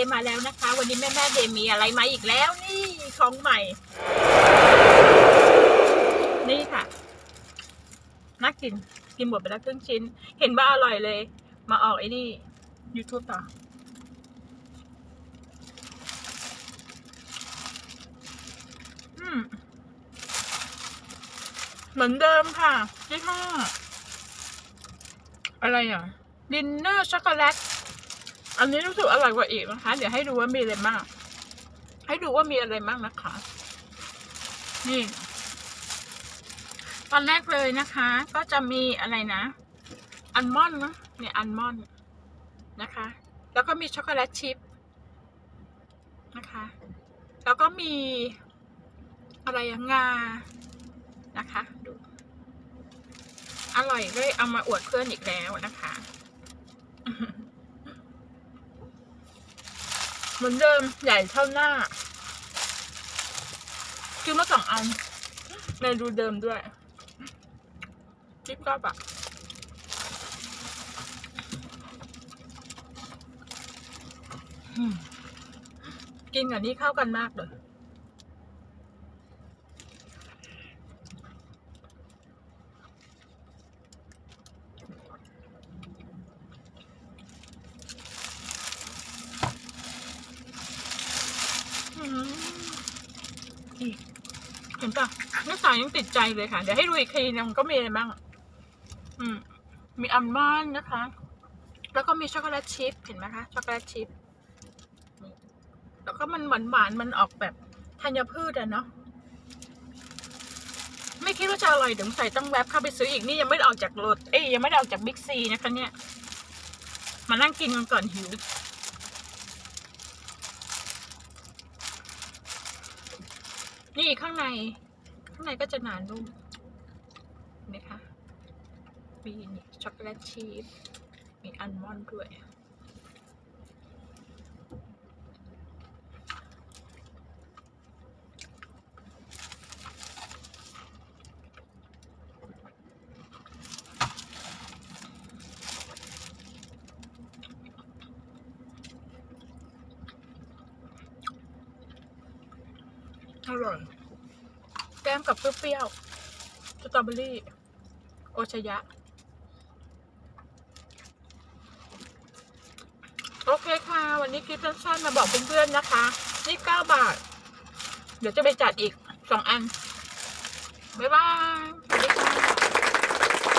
ย์มาแล้วนะคะ วันนี้แม่แม่เดย์มีอะไรมาอีกแล้วนี่ของใหม่ นี่ค่ะน่ากินกินหมดไปแล้วครึ่งชิ้น เห็นว่าอร่อยเลย มาออกไอ้นี่ YouTube ต่อเหมือนเดิมค่ะยี่ห้ออะไรอะดินเนอร์ช็อกโกแลต อันนี้รู้สึกอร่อยกว่าอีกนะคะ เดี๋ยวให้ดูว่ามีอะไรบ้างให้ดูว่ามีอะไรบ้างนะคะ นี่ ตอนแรกเลยนะคะ ก็จะมีอะไรนะอัลมอนด์นะเนี่ยอัลมอนด์นะคะ แล้วก็มีช็อกโกแลตชิพนะคะ แล้วก็มีอะไรงานะคะดูอร่อยเลยเอามาอวดเพื่อนอีกแล้วนะคะ เหมือนเดิมใหญ่เท่าหน้าคือมาสองอันเมนูเดิมด้วยจิ๊บก็แบอืมกินกับนี่เข้ากันมากเลย อืมนี่ เห็นปะนักสาวยังติดใจเลยค่ะ เดี๋ยวให้ดูอีกทีนึงก็มีอะไรบ้าง อืม มีอัลมอนด์นะคะ แล้วก็มีช็อกโกแลตชิพเห็นไหมคะ ช็อกโกแลตชิพแล้วก็มันหวานหวานๆมันออกแบบธัญพืชอะเนาะ ไม่คิดว่าจะอร่อยถึงใส่ต้องแวบเข้าไปซื้ออีกนี่ยังไม่ได้ออกจากรถ เอ้ยยังไม่ได้ออกจากบิ๊กซีนะคะเนี่ย มานั่งกินกันก่อนหิว นี่ข้างใน ข้างในก็จะหนานุ่มเห็นไหมคะมีช็อกโกแลตชีสมีอัลมอนด์ด้วย อร่อย แก้มกับเปรี้ยวๆสตรอเบอรี่ โอชยะ โอเคค่ะ วันนี้คลิปสั้นๆมาบอกเพื่อนๆนะคะ นี่เก้าบาท เดี๋ยวจะไปจัดอีกสองอัน บ๊ายบาย